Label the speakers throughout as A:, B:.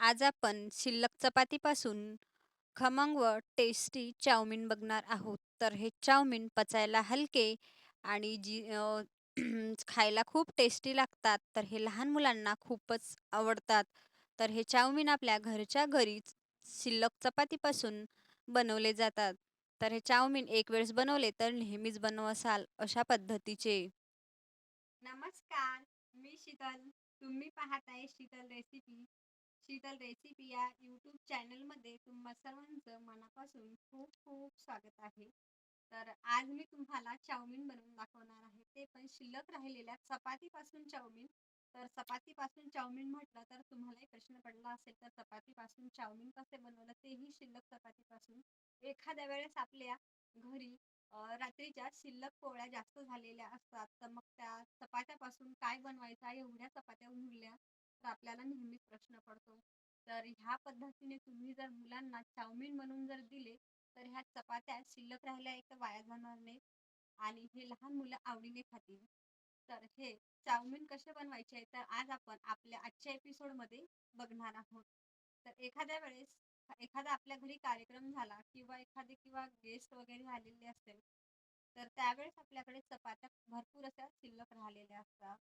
A: आज आपण शिल्लक चपातीपासून खमंग व टेस्टी चाऊमिन बघणार आहोत. तर हे चाऊमिन पचायला हलके आणि जी अ, खायला खूप टेस्टी लागतात. तर हे लहान मुलांना खूपच आवडतात. तर हे चाऊमिन आपल्या घरच्या घरीच शिल्लक चपातीपासून बनवले जातात. तर हे चाऊमिन एक वेळेस बनवले तर नेहमीच बनवसाल अशा पद्धतीचे.
B: नमस्कार मी शीतल तुम्ही पाहत आहे शीतल रेसिपी शीतल रेसिपी या यूट्यूब चॅनलमध्ये तुम्हा सर्वांचं मनापासून खूप खूप स्वागत आहे. तर आज मी तुम्हाला चाऊमिन बनवून दाखवणार आहे. ते पण शिल्लक राहिलेल्या चपातीपासून चाऊमिन. तर चपातीपासून चाऊमिन म्हटलं तर तुम्हालाही प्रश्न पडला असेल तर चपातीपासून चाऊमिन कसे बनवलं तेही शिल्लक चपातीपासून. एखाद्या वेळेस आपल्या घरी रात्रीच्या शिल्लक पोळ्या जास्त झालेल्या असतात तर मग त्या चपात्यापासून काय बनवायचा एवढ्या चपात्या उरल्या. तर आपल्याला नेहमीच प्रश्न पडतो. तर ह्या पद्धतीने तुम्ही जर मुलांना चाऊमिन बनवून जर दिले तर ह्या चपात्या शिल्लक राहिल्या एक वाया जाणार नाही आणि हे लहान मुलं आवडीने खातील. तर हे चाऊमिन कसे बनवायचे आहे तर आज आपण आपल्या आजच्या एपिसोडमध्ये बघणार आहोत. तर एखाद्या वेळेस एखादा आपल्या घरी कार्यक्रम झाला किंवा एखादे किंवा गेस्ट वगैरे आलेले असेल तर त्यावेळेस आपल्याकडे चपात्या भरपूर अशा शिल्लक राहिलेल्या असतात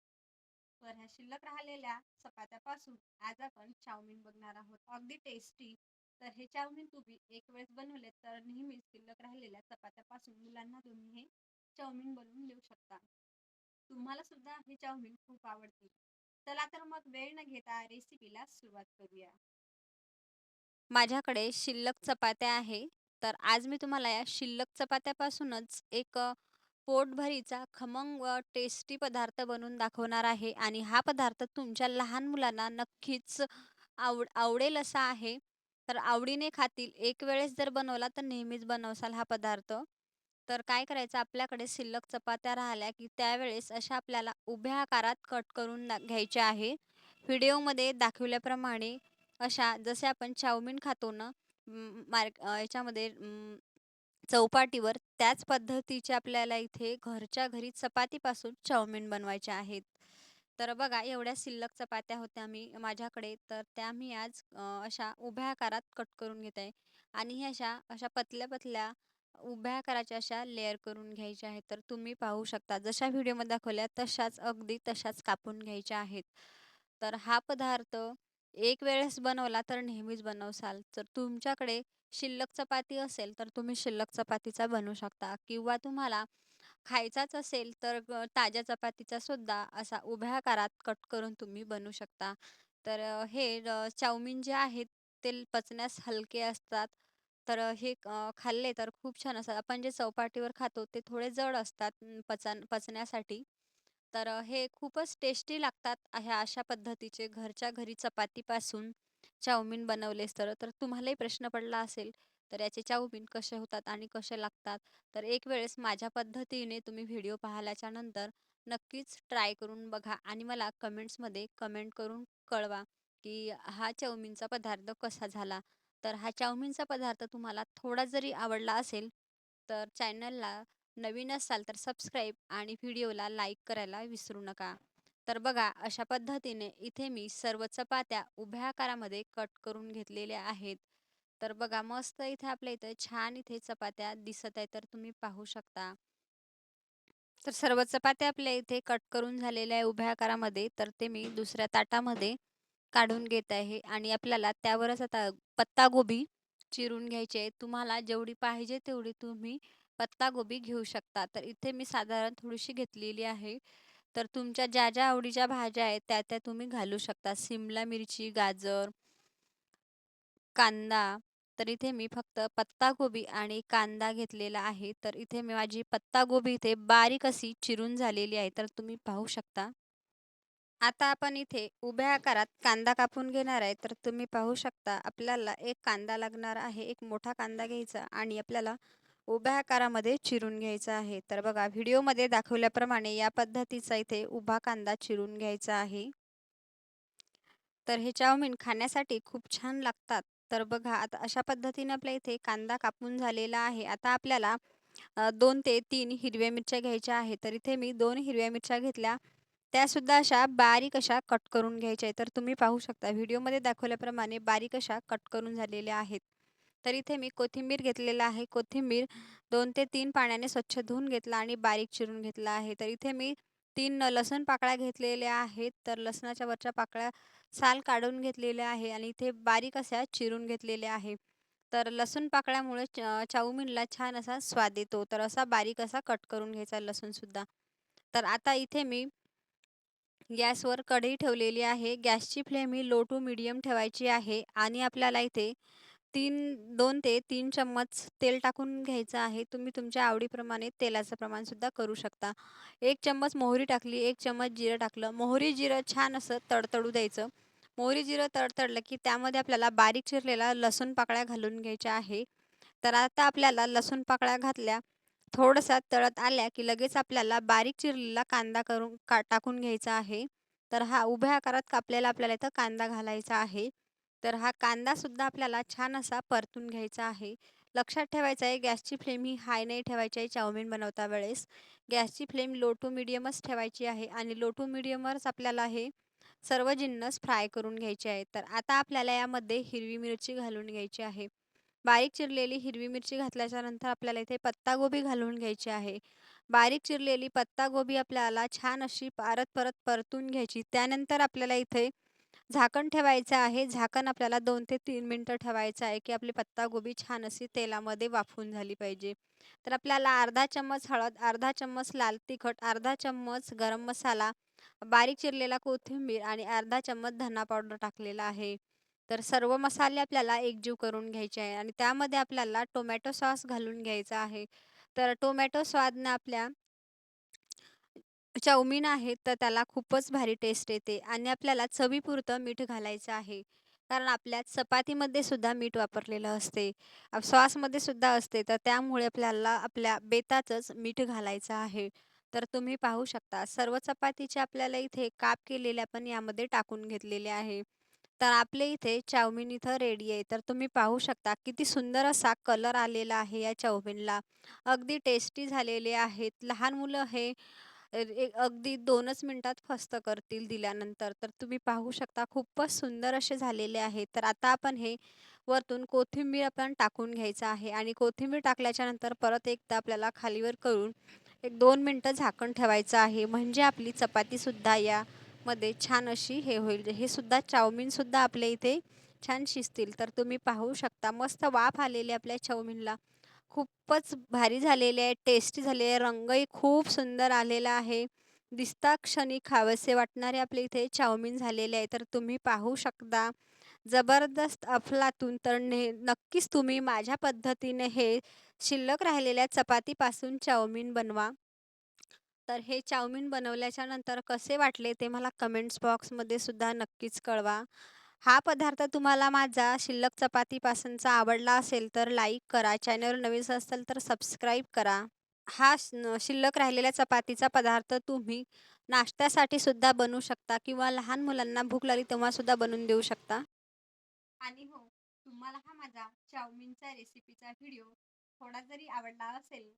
B: तर ह्या शिल्लक राहिलेल्या चपात्यापासून आज आपण चाउमिन बघणार आहोत. अगदी टेस्टी तर हे चाउमिन तुम्ही एक वेळेस बनवले तर नेहमीच शिल्लक राहिलेल्या चपात्यापासून मुलांना तुम्ही हे चाउमिन बनवून देऊ शकता. तुम्हाला सुद्धा हे चाउमिन खूप आवडते चला तर मग वेळ न घेता रेसिपीला सुरुवात करूया.
A: माझ्याकडे शिल्लक चपात्या आहे. तर आज मी तुम्हाला या शिल्लक चपात्यापासूनच एक पोटभरीचा खमंग व टेस्टी पदार्थ बनवून दाखवणार आहे आणि हा पदार्थ तुमच्या लहान मुलांना नक्कीच आवड आवडेल असा आहे. तर आवडीने खातील. एक वेळेस जर बनवला तर नेहमीच बनवसाल हा पदार्थ. तर काय करायचं आपल्याकडे शिल्लक चपात्या राहिल्या की त्यावेळेस अशा आपल्याला उभ्या आकारात कट करून घ्यायच्या आहे. व्हिडिओमध्ये दाखवल्याप्रमाणे अशा जसे आपण चाऊमिन खातो ना मार्क याच्यामध्ये चौपाटीवर त्याच पद्धतीचे आपल्याला इथे घरच्या घरी चपातीपासून चाउमिन बनवायचे आहेत. तर बघा एवढ्या शिल्लक चपात्या होत्या मी माझ्याकडे तर त्या मी आज अशा उभ्या आकारात कट करून घेत आहे आणि ह्या अशा अशा पतल्या पतल्या उभ्या आकाराच्या अशा लेअर करून घ्यायच्या आहेत. तर तुम्ही पाहू शकता जशा व्हिडिओमध्ये दाखवल्या तशाच अगदी तशाच कापून घ्यायच्या आहेत. तर हा पदार्थ एक वेळेस बनवला तर नेहमीच बनवसाल. तर तुमच्याकडे शिल्लक चपाती असेल तर तुम्ही शिल्लक चपातीचा बनवू शकता किंवा तुम्हाला खायचाच असेल तर ताज्या चपातीचा सुद्धा असा उभ्या आकारात कट करून तुम्ही बनवू शकता. तर अ, हे अ, जे आहेत ते पचण्यास हलके असतात. तर अ, हे अ, खाल्ले तर खूप छान असतात. आपण जे चौपाटीवर खातो ते थोडे जड असतात पचन पचण्यासाठी. तर हे खूपच टेस्टी लागतात. ह्या अशा पद्धतीचे घरच्या घरी चपातीपासून चाऊमिन बनवलेस तर. तर तुम्हालाही प्रश्न पडला असेल, तर याचे चाऊमिन कसे होतात आणि कसे लागतात? तर एक वेळेस माझ्या पद्धतीने तुम्ही व्हिडिओ पाहिल्याच्या नंतर नक्कीच ट्राय करून बघा आणि मला कमेंट्समध्ये कमेंट करून कळवा, की हा चाऊमिनचा पदार्थ कसा झाला? तर हा चाऊमिनचा पदार्थ तुम्हाला थोडा जरी आवडला असेल, तर चॅनलला नवीन असाल तर सबस्क्राईब आणि व्हिडिओला लाईक करायला विसरू नका. तर बघा अशा पद्धतीने इथे मी सर्व चपात्या उभ्या आकारामध्ये कट करून घेतलेल्या आहेत. तर बघा मस्त इथे आपल्या इथे छान इथे चपात्या दिसत आहे तर तुम्ही पाहू शकता. तर सर्व चपात्या आपल्या इथे कट करून झालेल्या आहे उभ्या आकारामध्ये. तर ते मी दुसऱ्या ताटामध्ये काढून घेत आहे आणि आपल्याला त्यावरच आता पत्तागोबी चिरून घ्यायची आहे. तुम्हाला जेवढी पाहिजे तेवढी तुम्ही पत्तागोबी घेऊ शकता. तर इथे मी साधारण थोडीशी घेतलेली आहे. तर तुमच्या ज्या ज्या आवडीच्या भाज्या आहेत त्या त्या तुम्ही घालू शकता. सिमला मिरची, गाजर, कांदा. तर इथे मी फक्त पत्तागोबी आणि कांदा घेतलेला आहे. तर इथे मी माझी पत्तागोबी इथे बारीक अशी चिरून झालेली आहे. तर तुम्ही पाहू शकता. आता आपण इथे उभ्या आकारात कांदा कापून घेणार आहे. तर तुम्ही पाहू शकता आपल्याला एक कांदा लागणार आहे. एक मोठा कांदा घ्यायचा आणि आपल्याला उभ्या आकारामध्ये चिरून घ्यायचा आहे. तर बघा व्हिडिओमध्ये दाखवल्याप्रमाणे या पद्धतीचा इथे उभा कांदा चिरून घ्यायचा आहे. तर हे चाऊमिन खाण्यासाठी खूप छान लागतात. तर बघा आता अशा पद्धतीने आपल्या इथे कांदा कापून झालेला आहे. आता आपल्याला दोन ते तीन हिरव्या मिरच्या घ्यायच्या आहेत. तर इथे मी दोन हिरव्या मिरच्या घेतल्या. त्यासुद्धा अशा बारीक अशा कट करून घ्यायच्या आहेत तर तुम्ही पाहू शकता व्हिडिओमध्ये दाखवल्याप्रमाणे बारीक अशा कट करून झालेल्या आहेत तर इथे मी कोथिंबीर घेतलेला आहे. कोथिंबीर दोन ते तीन पाण्याने स्वच्छ धुवून घेतला आणि बारीक चिरून घेतला आहे. तर इथे मी तीन लसूण पाकळ्या घेतलेल्या आहेत. तर लसणाच्या वरच्या पाकळ्या साल काढून घेतलेल्या आहे आणि इथे बारीक अशा चिरून घेतलेल्या आहे. तर लसूण पाकळ्यामुळे चाऊमिनला छान असा स्वाद येतो. तर असा बारीक असा कट करून घ्यायचा लसूणसुद्धा तर आता इथे मी गॅसवर कढई ठेवलेली आहे. गॅसची फ्लेम ही लो टू मिडियम ठेवायची आहे आणि आपल्याला इथे तीन दोन ते तीन चम्मच तेल टाकून घ्यायचं आहे. तुम्ही तुमच्या आवडीप्रमाणे तेलाचं प्रमाणसुद्धा करू शकता. एक चम्मच मोहरी टाकली एक चम्मच जिरं टाकलं. मोहरी जिरं छान असं तडतडू द्यायचं. मोहरी जिरं तडतडलं की त्यामध्ये आपल्याला बारीक चिरलेला लसूण पाकळ्या घालून घ्यायच्या आहे. तर आता आपल्याला लसूण पाकळ्या घातल्या. थोडंसं तळत आल्या की लगेच आपल्याला बारीक चिरलेला कांदा करून का टाकून घ्यायचा आहे. तर हा उभ्या आकारात कापलेला आपल्याला इथं कांदा घालायचा आहे. तर हा कांदासुद्धा आपल्याला छान असा परतून घ्यायचा आहे. लक्षात ठेवायचं आहे गॅसची फ्लेम ही हाय नाही ठेवायची आहे चाऊमिन बनवता वेळेस. गॅसची फ्लेम लो टू मिडियमच ठेवायची आहे आणि लो टू मिडियमवरच आपल्याला हे सर्व जिन्नस फ्राय करून घ्यायचे आहेत. तर आता आपल्याला यामध्ये हिरवी मिरची घालून घ्यायची आहे. बारीक चिरलेली हिरवी मिरची घातल्याच्या नंतर आपल्याला इथे पत्तागोबी घालून घ्यायची आहे. बारीक चिरलेली पत्तागोबी आपल्याला छान अशी परत परत परतून घ्यायची. त्यानंतर आपल्याला इथे झाकण ठेवायचं आहे. झाकण आपल्याला दोन ते तीन मिनटं ठेवायचं आहे की आपली पत्तागोबी छान अशी तेलामध्ये वाफून झाली पाहिजे. तर आपल्याला अर्धा चम्मच हळद अर्धा चम्मच लाल तिखट अर्धा चम्मच गरम मसाला बारीक चिरलेला कोथिंबीर आणि अर्धा चम्मच धना पावडर टाकलेला आहे. तर सर्व मसाले आपल्याला एकजीव करून घ्यायचे आहे आणि त्यामध्ये आपल्याला टोमॅटो सॉस घालून घ्यायचा आहे. तर टोमॅटो स्वादनं आपल्या चाऊमिन आहे तर त्याला खूपच भारी टेस्ट येते आणि आपल्याला चवीपुरतं मीठ घालायचं आहे. कारण आपल्या चपातीमध्ये सुद्धा मीठ वापरलेलं असते. सॉसमध्ये सुद्धा असते तर त्यामुळे आपल्याला आपल्या बेताचंच मीठ घालायचं आहे. तर तुम्ही पाहू शकता सर्व चपातीचे आपल्याला इथे काप केलेले आपण यामध्ये टाकून घेतलेले आहे. तर आपले इथे चाऊमिन इथं रेडी आहे. तर तुम्ही पाहू शकता किती सुंदर असा कलर आलेला आहे या चाऊमिनला. अगदी टेस्टी झालेले आहेत. लहान मुलं हे एक अगदी दोनच मिनिटात फस्त करतील दिल्यानंतर. तर तुम्ही पाहू शकता खूपच सुंदर असे झालेले आहे. तर आता आपण हे वरतून कोथिंबीर आपण टाकून घ्यायचं आहे आणि कोथिंबीर टाकल्याच्या नंतर परत एकदा आपल्याला खालीवर करून एक दोन मिनटं झाकण ठेवायचं आहे. म्हणजे आपली चपातीसुद्धा यामध्ये छान अशी हे होईल. हे सुद्धा चाऊमीनसुद्धा आपल्या इथे छान शिजतील. तर तुम्ही पाहू शकता मस्त वाफ आलेली आपल्या चाऊमिनला. खूपच भारी झालेले आहे टेस्टी झाले आहे रंगही खूप सुंदर आलेला आहे. दिसता क्षणी खावेसे वाटणारे आपले इथे चाऊमीन झालेले आहे तर तुम्ही पाहू शकता. जबरदस्त अफलातून तर ने नक्कीच तुम्ही माझ्या पद्धतीने हे शिल्लक राहिलेल्या चपातीपासून चाऊमीन बनवा. तर हे चाऊमीन बनवल्याच्या नंतर कसे वाटले ते मला कमेंट्स बॉक्समध्ये सुद्धा नक्कीच कळवा. हा पदार्थ तुम्हाला माझा शिल्लक चपातीपासूनचा आवडला असेल तर लाईक करा चॅनलवर नवीन असेल तर सबस्क्राईब करा. हा शिल्लक राहिलेल्या चपातीचा पदार्थ तुम्ही नाश्त्यासाठी सुद्धा बनवू शकता किंवा लहान मुलांना भूक लागली तेव्हा सुद्धा बनवून देऊ शकता.
B: आणि हो तुम्हाला हा माझा चाऊमिनचा रेसिपीचा व्हिडिओ थोडा जरी आवडला असेल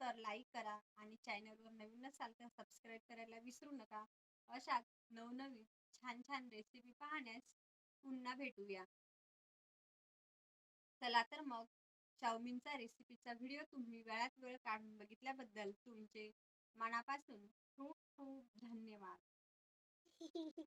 B: तर लाईक करा आणि चॅनलवर नवीन असाल तर सबस्क्राईब करायला विसरू नका. अशाच नवनवीन छान छान रेसिपी पाहण्यास पुन्हा भेटूया. चला तर मग चाऊमिनचा रेसिपीचा व्हिडिओ तुम्ही वेळात वेळ काढून बघितल्याबद्दल तुमचे मनापासून खूप खूप धन्यवाद.